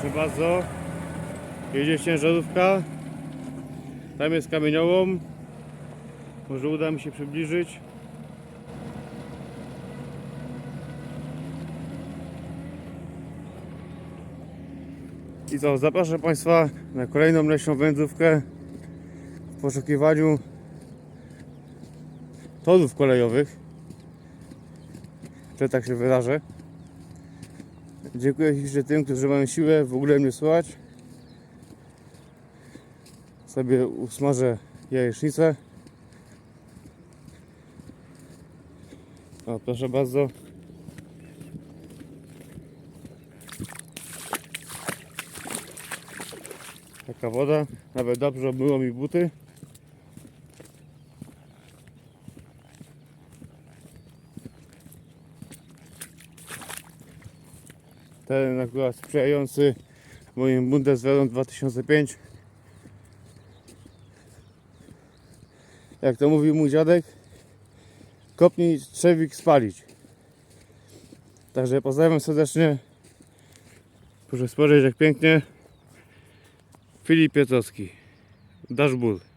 Proszę bardzo. Jedzie ciężarówka. Tam jest kamieniołom. Może uda mi się przybliżyć. I co, zapraszam Państwa na kolejną leśną wędrówkę w poszukiwaniu torów kolejowych. Że tak się wyrażę. Dziękuję ślicznie tym, którzy mają siłę w ogóle mnie słuchać. Sobie usmażę jajecznicę. O, proszę bardzo. Taka woda. Nawet dobrze obmyło mi buty. Ten akurat sprzyjający moim Bundeswehrem 2005. Jak to mówił mój dziadek, kopnij trzewik spalić. Także pozdrawiam serdecznie. Proszę spojrzeć jak pięknie. Filip Pietrowski. Dashboard.